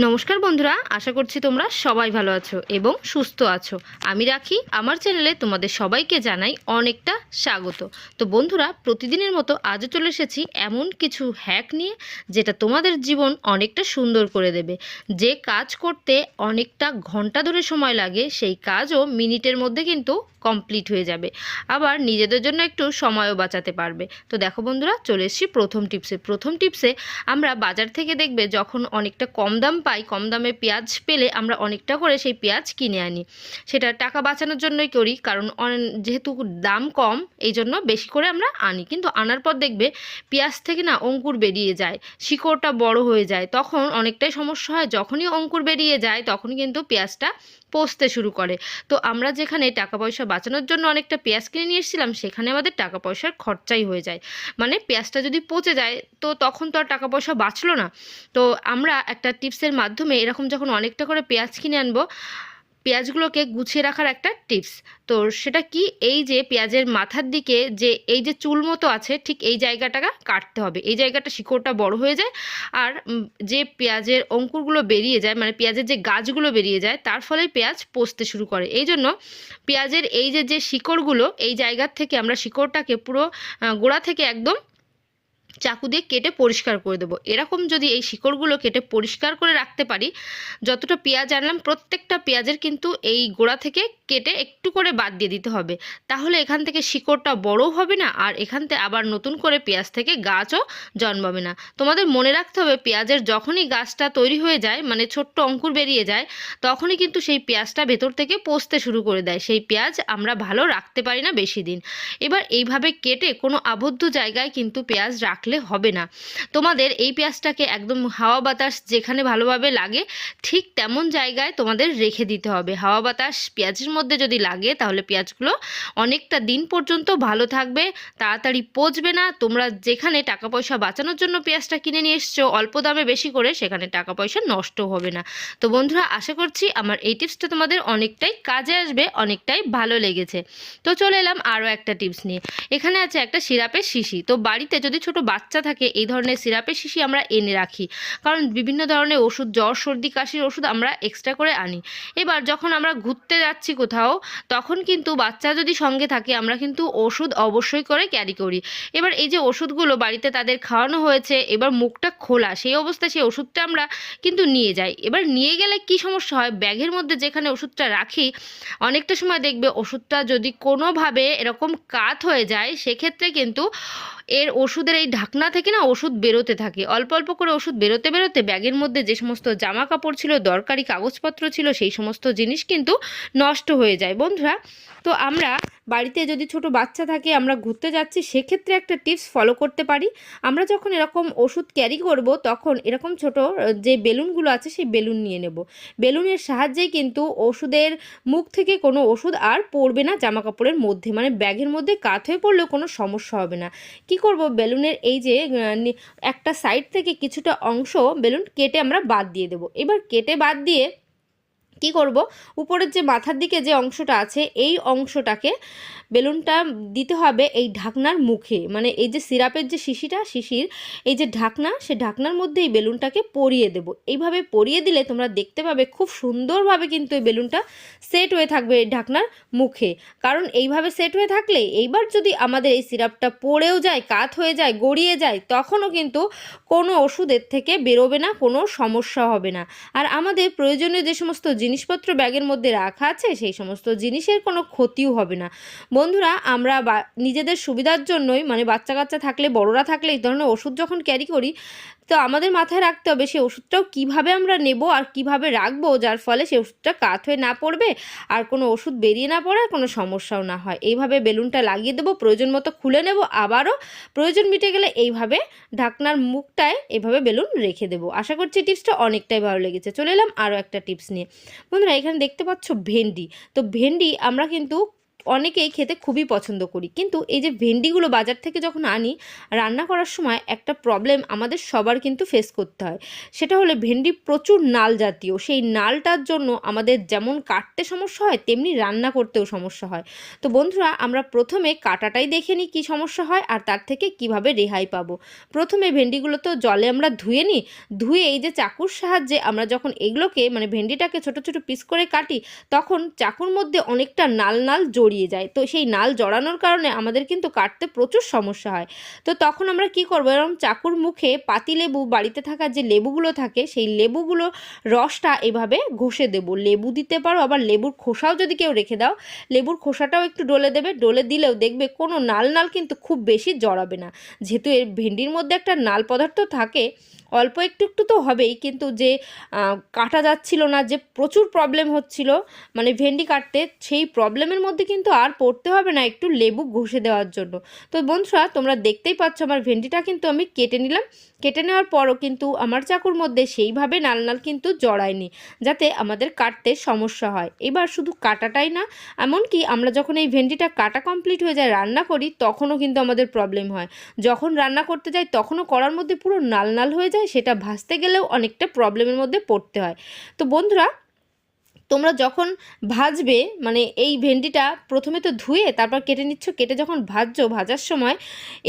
নমস্কার বন্ধুরা, আশা করছি তোমরা সবাই ভালো আছো এবং সুস্থ আছো। আমি রাখি, আমার চ্যানেলে তোমাদের সবাইকে জানাই অনেকটা স্বাগত। তো বন্ধুরা, প্রতিদিনের মতো আজও চলে এসেছি এমন কিছু হ্যাক নিয়ে, যেটা তোমাদের জীবন অনেকটা সুন্দর করে দেবে। যে কাজ করতে অনেকটা ঘণ্টা ধরে সময় লাগে, সেই কাজও মিনিটের মধ্যে কিন্তু কমপ্লিট হয়ে যাবে। আবার নিজেদের জন্য একটু সময়ও বাঁচাতে পারবে। তো দেখো বন্ধুরা, চলে এসেছি প্রথম টিপসে প্রথম টিপসে আমরা বাজার থেকে দেখবে যখন অনেকটা কম দাম পাই, কম দামে পেঁয়াজ পেলে আমরা অনেকটা করে সেই পেঁয়াজ কিনে আনি। সেটা টাকা বাঁচানোর জন্যই করি, কারণ যেহেতু দাম কম এই জন্য বেশি করে আমরা আনি। কিন্তু আনার পর দেখবে পেঁয়াজ থেকে না অঙ্কুর বেরিয়ে যায়, শিকড়টা বড় হয়ে যায়। তখন অনেকটাই সমস্যা হয়, যখনই অঙ্কুর বেরিয়ে যায়, তখনই কিন্তু পেঁয়াজটা পচতে শুরু করে। তো আমরা যেখানে টাকা পয়সা বাঁচানোর জন্য অনেকটা পেঁয়াজ কিনে নিয়ে এসেছিলাম, সেখানে আমাদের টাকা পয়সার খরচাই হয়ে যায়। মানে পেঁয়াজটা যদি পচে যায়, তো তখন তো আর টাকা পয়সা বাঁচলো না। তো আমরা একটা টিপসের মাধ্যমে এরকম যখন অনেকটা করে পেঁয়াজ কিনে আনব পেঁয়াজগুলোকে গুছিয়ে রাখার একটা টিপস। তো সেটা কি? এই যে পেঁয়াজের মাথার দিকে যে এই যে চুল মতো আছে, ঠিক এই জায়গাটাকে কাটতে হবে। এই জায়গাটা শিকড়টা বড় হয়ে যায় আর যে পেঁয়াজের অঙ্কুরগুলো বেরিয়ে যায় মানে পেঁয়াজের যে গাছগুলো বেরিয়ে যায়, তার ফলে পেঁয়াজ পচতে শুরু করে। এই জন্য পেঁয়াজের এই যে যে শিকড়গুলো, এই জায়গার থেকে আমরা শিকড়টাকে পুরো গোড়া থেকে একদম চাকু দিয়ে কেটে পরিষ্কার করে দেবো। এরকম যদি এই শিকড়গুলো কেটে পরিষ্কার করে রাখতে পারি, যতটা পেঁয়াজ আনলাম, প্রত্যেকটা পেঁয়াজের কিন্তু এই গোড়া থেকে কেটে একটু করে বাদ দিয়ে দিতে হবে। তাহলে এখান থেকে শিকড়টা বড়ও হবে না আর এখান থেকে আবার নতুন করে পেঁয়াজ থেকে গাছও জন্মাবে না। তোমাদের মনে রাখতে হবে পেঁয়াজের যখনই গাছটা তৈরি হয়ে যায় মানে ছোট্ট অঙ্কুর বেরিয়ে যায়, তখনই কিন্তু সেই পেঁয়াজটা ভেতর থেকে পচতে শুরু করে দেয়। সেই পেঁয়াজ আমরা ভালো রাখতে পারি না বেশি দিন। এবার এইভাবে কেটে কোনো আবদ্ধ জায়গায় কিন্তু পেঁয়াজ রাখলে হবে না। তোমাদের এই পেঁয়াজটাকে একদম হাওয়া বাতাস যেখানে ভালোভাবে লাগে, ঠিক তেমন জায়গায় তোমাদের রেখে দিতে হবে। হাওয়া বাতাস পেঁয়াজের মধ্যে যদি লাগে, তাহলে পেঁয়াজগুলো অনেকটা দিন পর্যন্ত ভালো থাকবে, তাড়াতাড়ি পচবে না। তোমরা যেখানে টাকা পয়সা বাঁচানোর জন্য পেঁয়াজটা কিনে নিয়ে এসছো, অল্প দামে বেশি করে সেখানে টাকা পয়সা নষ্ট হবে না। তো বন্ধুরা, আশা করছি আমার এই টিপসটা তোমাদের অনেকটাই কাজে আসবে, অনেকটাই ভালো লেগেছে। তো চলে এলাম আরও একটা টিপস নিয়ে। এখানে আছে একটা সিরাপের শিশি। তো বাড়িতে যদি ছোট বাচ্চা থাকে, এই ধরনের সিরাপের শিশি আমরা এনে রাখি। কারণ বিভিন্ন ধরনের ওষুধ, জ্বর, সর্দি, কাশির ওষুধ আমরা এক্সট্রা করে আনি। এবার যখন আমরা ঘুরতে যাচ্ছি কোথাও তখন কিন্তু বাচ্চা যদি সঙ্গে থাকে, আমরা কিন্তু ওষুধ অবশ্যই করে ক্যারি করি। এবার এই যে ওষুধগুলো বাড়িতে তাদের খাওয়ানো হয়েছে, এবার মুখটা খোলা, সেই অবস্থায় সেই ওষুধটা আমরা কিন্তু নিয়ে যাই। এবার নিয়ে গেলে কি সমস্যা হয়? ব্যাগের মধ্যে যেখানে ওষুধটা রাখি, অনেকটা সময় দেখবে ওষুধটা যদি কোনোভাবে এরকম কাত হয়ে যায়, সেক্ষেত্রে কিন্তু এর ওষুধের এই ঢাকনা থেকে না ওষুধ বেরোতে থাকে। অল্প অল্প করে ওষুধ বেরোতে বেরোতে ব্যাগের মধ্যে যে সমস্ত জামা কাপড় ছিল, দরকারি কাগজপত্র ছিল, সেই সমস্ত জিনিস কিন্তু নষ্ট হয়ে যায়। বন্ধুরা, তো আমরা বাড়িতে যদি ছোট বাচ্চা থাকে, আমরা ঘুরতে যাচ্ছি, সেক্ষেত্রে একটা টিপস ফলো করতে পারি। আমরা যখন এরকম ওষুধ ক্যারি করব, তখন এরকম ছোট যে বেলুনগুলো আছে, সেই বেলুন নিয়ে নেব। বেলুনের সাহায্যেই কিন্তু ওষুধের মুখ থেকে কোনো ওষুধ আর পড়বে না জামা কাপড়ের মধ্যে। মানে ব্যাগের মধ্যে কাত হয়ে পড়লেও কোনো সমস্যা হবে না। কি করব? বেলুনের এই যে একটা সাইড থেকে কিছুটা অংশ বেলুন কেটে আমরা বাদ দিয়ে দেব। এবার কেটে বাদ দিয়ে কি করব? উপরের যে মাথার দিকে যে অংশটা আছে, এই অংশটাকে বেলুনটা দিতে হবে এই ঢাকনার মুখে। মানে এই যে সিরাপের যে শিশিটা, শিশির, এই যে ঢাকনা, সে ঢাকনার মধ্যে এই বেলুনটাকে পরিয়ে দেব। এইভাবে পরিয়ে দিলে তোমরা দেখতে পাবে খুব সুন্দরভাবে কিন্তু এই বেলুনটা সেট হয়ে থাকবে এই ঢাকনার মুখে। কারণ এইভাবে সেট হয়ে থাকলে এইবার যদি আমাদের এই সিরাপটা পড়েও যায়, কাত হয়ে যায়, গড়িয়ে যায়, তখনও কিন্তু কোনো ওষুধের থেকে বেরোবে না, কোনো সমস্যা হবে না। আর আমাদের প্রয়োজনীয় যে সমস্ত জিনিসপত্র ব্যাগের মধ্যে রাখা আছে, সেই সমস্ত জিনিসের কোনো ক্ষতিও হবে না। বন্ধুরা, আমরা নিজেদের সুবিধার জন্যই মানে বাচ্চা কাচ্চা থাকলে, বড়রা থাকলে এই ধরনের ওষুধ যখন ক্যারি করি, তো আমাদের মাথায় রাখতে হবে সেই ওষুধটাও কীভাবে আমরা নেব আর কীভাবে রাখব, যার ফলে সেই ওষুধটা কাত হয়ে না পড়বে আর কোনো ওষুধ বেরিয়ে না পড়ে আর কোনো সমস্যাও না হয়। এইভাবে বেলুনটা লাগিয়ে দেবো, প্রয়োজন মতো খুলে নেব, আবারও প্রয়োজন মিটে গেলে এইভাবে ঢাকনার মুখটায় এভাবে বেলুন রেখে দেবো। আশা করছি টিপসটা অনেকটাই ভালো লেগেছে। চলে এলাম আরও একটা টিপস নিয়ে। বন্ধুরা, এখানে দেখতে পাচ্ছ ভেন্ডি। তো ভেন্ডি আমরা কিন্তু অনেকেই খেতে খুবই পছন্দ করি। কিন্তু এই যে ভেন্ডিগুলো বাজার থেকে যখন আনি, রান্না করার সময় একটা প্রবলেম আমাদের সবার কিন্তু ফেস করতে হয়। সেটা হলো ভেন্ডি প্রচুর নাল জাতীয়। সেই নালটার জন্য আমাদের যেমন কাটতে সমস্যা হয়, তেমনি রান্না করতেও সমস্যা হয়। তো বন্ধুরা, আমরা প্রথমে কাটাটাই দেখে নিই কী সমস্যা হয় আর তার থেকে কীভাবে রেহাই পাবো। প্রথমে ভেন্ডিগুলো তো জলে আমরা ধুয়ে নিই। ধুয়ে এই যে চাকুর সাহায্যে আমরা যখন এগুলোকে মানে ভেন্ডিটাকে ছোট ছোট পিস করে কাটি, তখন চাকুর মধ্যে অনেকটা নাল নাল জড়িয়ে যায়। তো সেই নাল জড়ানোর কারণে আমাদের কিন্তু কাটতে প্রচুর সমস্যা হয়। তো তখন আমরা কি করব? এরকম চাকুর মুখে পাতি লেবু, বাড়িতে থাকা যে লেবুগুলো থাকে, সেই লেবুগুলো রসটা এভাবে ঘষে দেব। লেবু দিতে পারো, আবার লেবুর খোসাও যদি কেউ রেখে দাও, লেবুর খোসাটাও একটু ডলে দেবে। ডলে দিলেও দেখবে কোনো নাল নাল কিন্তু খুব বেশি জড়াবে না। যেহেতু এর ভেন্ডির মধ্যে একটা নাল পদার্থ থাকে অল্প একটু একটু তো হবেই, কিন্তু যে কাটা যাচ্ছিল না, যে প্রচুর প্রবলেম হচ্ছিল মানে ভেন্ডি কাটতে, সেই প্রবলেমের মধ্যে কিন্তু আর পড়তে হবে না, একটু লেবু ঘষে দেওয়ার জন্য। তো বন্ধুরা, তোমরা দেখতেই পাচ্ছ আমার ভেন্ডিটা কিন্তু আমি কেটে নিলাম। কেটে নেওয়ার পরও কিন্তু আমার চাকুর মধ্যে সেইভাবে নাল নাল কিন্তু জড়ায়নি, যাতে আমাদের কাটতে সমস্যা হয়। এবার শুধু কাটাটাই না, এমনকি আমরা যখন এই ভেন্ডিটা কাটা কমপ্লিট হয়ে যায়, রান্না করি, তখনও কিন্তু আমাদের প্রবলেম হয়। যখন রান্না করতে যাই, তখনও করার মধ্যে পুরো নাল নাল হয়ে যায় সেটা ভাসতে গেলেও অনেকটা প্রবলেমের মধ্যে পড়তে হয়। তো বন্ধুরা তোমরা যখন ভাজবে মানে এই ভেন্ডিটা প্রথমে তো ধুয়ে তারপর কেটে নিচ্ছ, কেটে যখন ভাজছো, ভাজার সময়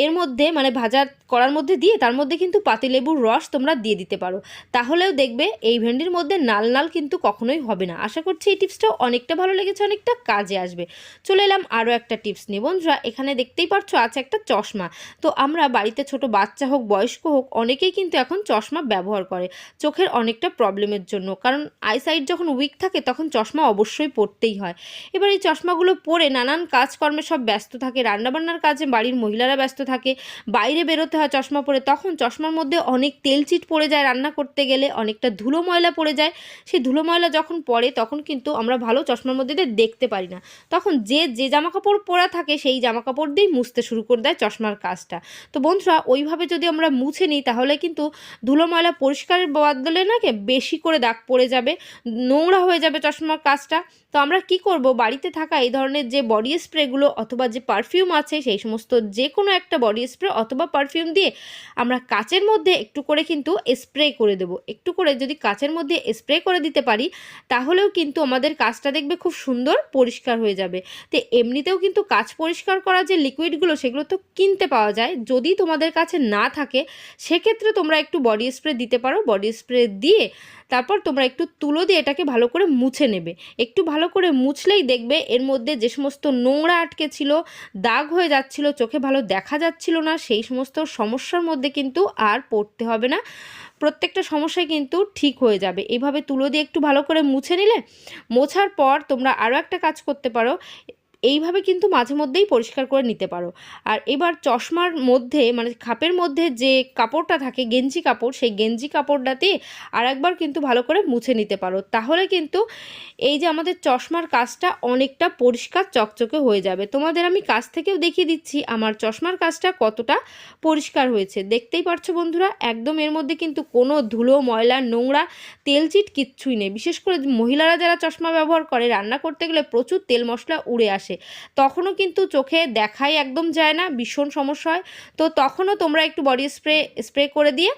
এর মধ্যে মানে ভাজা করার মধ্যে দিয়ে তার মধ্যে কিন্তু পাতিলেবুর রস তোমরা দিয়ে দিতে পারো। তাহলেও দেখবে এই ভেন্ডির মধ্যে নাল নাল কিন্তু কখনোই হবে না। আশা করছি এই টিপসটাও অনেকটা ভালো লেগেছে, অনেকটা কাজে আসবে। চলে এলাম আরও একটা টিপস নিয়ে। বন্ধুরা, এখানে দেখতেই পারছ আছে একটা চশমা। তো আমরা বাড়িতে ছোট বাচ্চা হোক, বয়স্ক হোক, অনেকেই কিন্তু এখন চশমা ব্যবহার করে। চোখের অনেকটা প্রবলেমের জন্য। কারণ আইসাইট যখন উইক থাকে তখন চশমা অবশ্যই পরতেই হয়। এবার এই চশমাগুলো পরে নানান কাজকর্মে সব ব্যস্ত থাকে। রান্নাবান্নার কাজে বাড়ির মহিলারা ব্যস্ত থাকে। বাইরে বেরোতে হয় চশমা পরে। তখন চশমার মধ্যে অনেক তেলচিট পড়ে যায় রান্না করতে গেলে, অনেকটা ধুলো ময়লা পড়ে যায়। সেই ধুলো ময়লা যখন পড়ে, তখন কিন্তু আমরা ভালো চশমার মধ্যে দিয়ে দেখতে পারি না। তখন যে যে জামা কাপড় পরা থাকে, সেই জামা কাপড় দিয়েই মুছতে শুরু করে দেয় চশমার কাজটা। তো বন্ধুরা, ওইভাবে যদি আমরা মুছে নিই, তাহলে কিন্তু ধুলো ময়লা পরিষ্কারের বদলে নাকি বেশি করে দাগ পড়ে যাবে, নোংরা হয়ে যাবে চশমার কাজটা। তো আমরা কি করব? বাড়িতে থাকা এই ধরনের যে বডি স্প্রেগুলো অথবা যে পারফিউম আছে, সেই সমস্ত যে কোনো একটা বডি স্প্রে অথবা পারফিউম দিয়ে আমরা কাচের মধ্যে একটু করে কিন্তু স্প্রে করে দেব। একটু করে যদি কাচের মধ্যে স্প্রে করে দিতে পারি, তাহলেও কিন্তু আমাদের কাজটা দেখবে খুব সুন্দর, পরিষ্কার হয়ে যাবে। তো এমনিতেও কিন্তু কাচ পরিষ্কার করা যে লিকুইডগুলো সেগুলো তো কিনতে পাওয়া যায়। যদি তোমাদের কাছে না থাকে, সেক্ষেত্রে তোমরা একটু বডি স্প্রে দিতে পারো। বডি স্প্রে দিয়ে তারপর তোমরা একটু তুলো দিয়ে এটাকে ভালো করে মুছে নেবে। একটু ভালো করে মুছলেই দেখবে এর মধ্যে যে সমস্ত নোংরা আটকে ছিল, দাগ হয়ে যাচ্ছিল, চোখে ভালো দেখা যাচ্ছিল না, সেই সমস্ত সমস্যার মধ্যে কিন্তু আর পড়তে হবে না। প্রত্যেকটা সমস্যাই কিন্তু ঠিক হয়ে যাবে। এইভাবে তুলো দিয়ে একটু ভালো করে মুছে নিলে, মোছার পর তোমরা আরও একটা কাজ করতে পারো। এইভাবে কিন্তু মাঝে মধ্যেই পরিষ্কার করে নিতে পারো। আর এবার চশমার মধ্যে মানে খাপের মধ্যে যে কাপড়টা থাকে, গেঞ্জি কাপড়, সেই গেঞ্জি কাপড়টাতে আর একবার কিন্তু ভালো করে মুছে নিতে পারো। তাহলে কিন্তু এই যে আমাদের চশমার কাজটা অনেকটা পরিষ্কার চকচকে হয়ে যাবে। তোমাদের আমি কাছ থেকেও দেখিয়ে দিচ্ছি আমার চশমার কাজটা কতটা পরিষ্কার হয়েছে। দেখতেই পারছ বন্ধুরা, একদম এর মধ্যে কিন্তু কোনো ধুলো, ময়লা, নোংরা তেলচিট কিচ্ছুই নেই। বিশেষ করে মহিলারা যারা চশমা ব্যবহার করে, রান্না করতে গেলে প্রচুর তেল মশলা উড়ে আসে। তখনও কিন্তু চোখে দেখাই একদম যায় না, ভীষণ সমস্যা হয়। তো তখনও তোমরা একটু বডি স্প্রে স্প্রে করে দিয়ে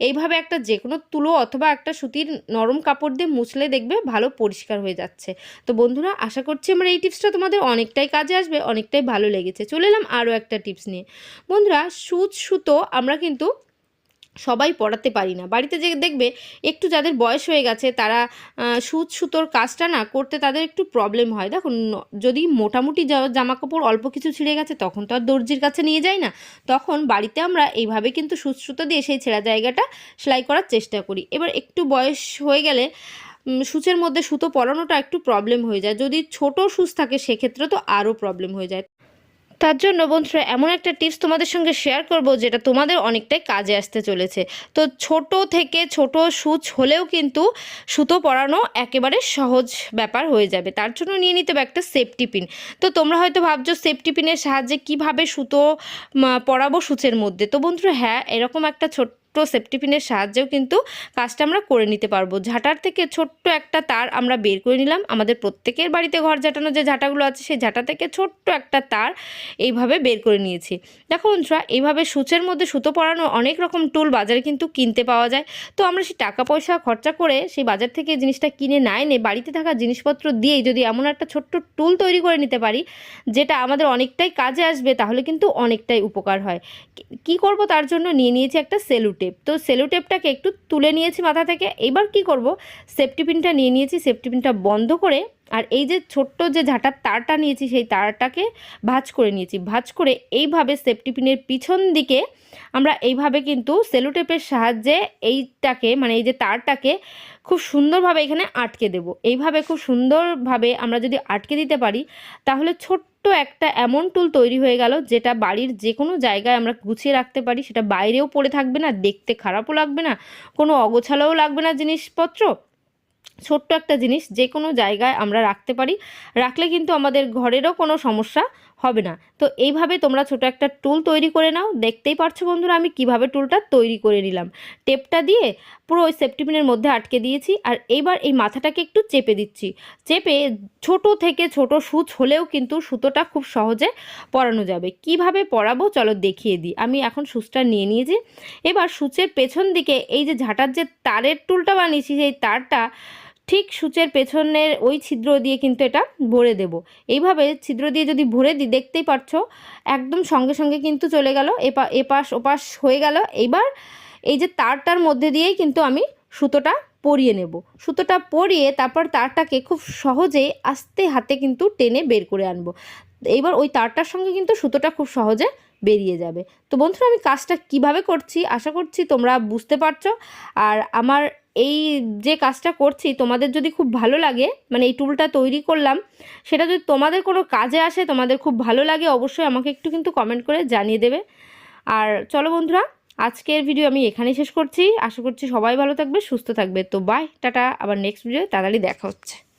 এইভাবে একটা যে কোনো তুলো অথবা একটা সুতির নরম কাপড় দিয়ে মুছলে দেখবে ভালো পরিষ্কার হয়ে যাচ্ছে। তো বন্ধুরা, আশা করছি আমার এই টিপসটা তোমাদের অনেকটাই কাজে আসবে, অনেকটাই ভালো লেগেছে। চলে এলাম আরও একটা টিপস নিয়ে। বন্ধুরা, সুচ সুতো আমরা কিন্তু সবাই পড়াতে পারি না। বাড়িতে যে দেখবে একটু যাদের বয়স হয়ে গেছে, তারা সুচ সুতোর কাজটা না করতে তাদের একটু প্রবলেম হয়। দেখো যদি মোটামুটি জামা কাপড় অল্প কিছু ছিঁড়ে গেছে, তখন তো আর দর্জির কাছে নিয়ে যায় না। তখন বাড়িতে আমরা এইভাবে কিন্তু সুচ সুতো দিয়ে সেই ছেঁড়া জায়গাটা সেলাই করার চেষ্টা করি। এবার একটু বয়স হয়ে গেলে সূচের মধ্যে সুতো পরানোটা একটু প্রবলেম হয়ে যায়। যদি ছোট সুচ থাকে, সেক্ষেত্রে তো আরও প্রবলেম হয়ে যায়। তার জন্য বন্ধুরা, এমন একটা টিপস তোমাদের সঙ্গে শেয়ার করব যেটা তোমাদের অনেকটাই কাজে আসতে চলেছে। তো ছোট থেকে ছোট সুচ হলেও কিন্তু সুতো পরানো একেবারে সহজ ব্যাপার হয়ে যাবে। তার জন্য নিয়ে নিতে হবে একটা সেফটি পিন তো তোমরা হয়তো ভাবছ সেফটি পিনের সাহায্যে কীভাবে সুতো পরাবো সুচের মধ্যে? তো বন্ধুরা হ্যাঁ এরকম একটা ছোট সেফটিপিনের সাহায্যেও কিন্তু কাজটা আমরা করে নিতে পারব। ঝাঁটার থেকে ছোট্ট একটা তার আমরা বের করে নিলাম। আমাদের প্রত্যেকের বাড়িতে ঘর ঝাঁটানো যে ঝাঁটাগুলো আছে, সেই ঝাঁটা থেকে ছোট্ট একটা তার এইভাবে বের করে নিয়েছি। দেখো বন্ধুরা, এইভাবে সূচের মধ্যে সুতো পরানো অনেক রকম টুল বাজারে কিন্তু কিনতে পাওয়া যায়। তো আমরা সেই টাকা পয়সা খরচা করে সেই বাজার থেকে জিনিসটা কিনে না এনে বাড়িতে থাকা জিনিসপত্র দিয়েই যদি এমন একটা ছোট্ট টুল তৈরি করে নিতে পারি, যেটা আমাদের অনেকটাই কাজে আসবে, তাহলে কিন্তু অনেকটাই উপকার হয়। কি- করব তার জন্য নিয়ে নিয়েছি একটা সেলু টেপ তো সেলুটেপটাকে একটু তুলে নিয়েছি মাথা থেকে। এবার কি করব? সেফটি পিনটা নিয়ে নিয়েছি, সেফটি পিনটা বন্ধ করে। আর এই যে ছোট্ট যে ঝাঁটার তারটা নিয়েছি, সেই তারটাকে ভাজ করে নিয়েছি। ভাজ করে এইভাবে সেফটি পিনের পিছন দিকে আমরা এইভাবে কিন্তু সেলোটেপের সাহায্যে এইটাকে মানে এই যে তারটাকে খুব সুন্দরভাবে এখানে আটকে দেব। এইভাবে খুব সুন্দরভাবে আমরা যদি আটকে দিতে পারি, তাহলে ছোট্ট একটা এমন টুল তৈরি হয়ে গেল, যেটা বাড়ির যে কোনো জায়গায় আমরা গুছিয়ে রাখতে পারি। সেটা বাইরেও পড়ে থাকবে না, দেখতে খারাপও লাগবে না, কোনো অগোছালোও লাগবে না জিনিসপত্র। ছোট্ট একটা জিনিস যে কোনো জায়গায় আমরা রাখতে পারি। রাখলে কিন্তু আমাদের ঘরেরও কোনো সমস্যা হবে না। তো এইভাবে তোমরা ছোট একটা টুল তৈরি করে নাও। দেখতেই পারছ বন্ধুরা, আমি কীভাবে টুলটা তৈরি করে নিলাম। টেপটা দিয়ে পুরো ওই সেফটিপিনের মধ্যে আটকে দিয়েছি আর এইবার এই মাথাটাকে একটু চেপে দিচ্ছি। চেপে ছোট থেকে ছোট সুচ হলেও কিন্তু সুতোটা খুব সহজে পরানো যাবে। কীভাবে পরাবো চলো দেখিয়ে দিই। আমি এখন সুচটা নিয়ে নিয়েছি। এবার সুচের পেছন দিকে এই যে ঝাঁটার যে তারের টুলটা বানিয়েছি, সেই তারটা ঠিক সূচের পেছনের ওই ছিদ্র দিয়ে কিন্তু এটা ভরে দেব। এইভাবে ছিদ্র দিয়ে যদি ভরে দিই দেখতেই পাচ্ছ একদম সঙ্গে সঙ্গে কিন্তু চলে গেল, এপা, এপাশ ওপাশ হয়ে গেল। এইবার এই যে তারটার মধ্যে দিয়েই কিন্তু আমি সুতোটা পরিয়ে নেব। সুতোটা পরিয়ে তারপর তারটাকে খুব সহজেই আস্তে হাতে কিন্তু টেনে বের করে আনব। এইবার ওই তারটার সঙ্গে কিন্তু সুতোটা খুব সহজে বেরিয়ে যাবে। তো বন্ধুরা, আমি কাজটা কীভাবে করছি আশা করছি তোমরা বুঝতে পারছ। আর আমার এই যে কাজটা করছি, তোমাদের যদি খুব ভালো লাগে মানে এই টুলটা তৈরি করলাম, সেটা যদি তোমাদের কোনো কাজে আসে, তোমাদের খুব ভালো লাগে, অবশ্যই আমাকে একটু কিন্তু কমেন্ট করে জানিয়ে দেবে। আর চলো বন্ধুরা, আজকের ভিডিও আমি এখানেই শেষ করছি। আশা করছি সবাই ভালো থাকবে, সুস্থ থাকবে। তো বাই টাটা, আবার নেক্সট ভিডিও তাড়াতাড়ি দেখা হচ্ছে।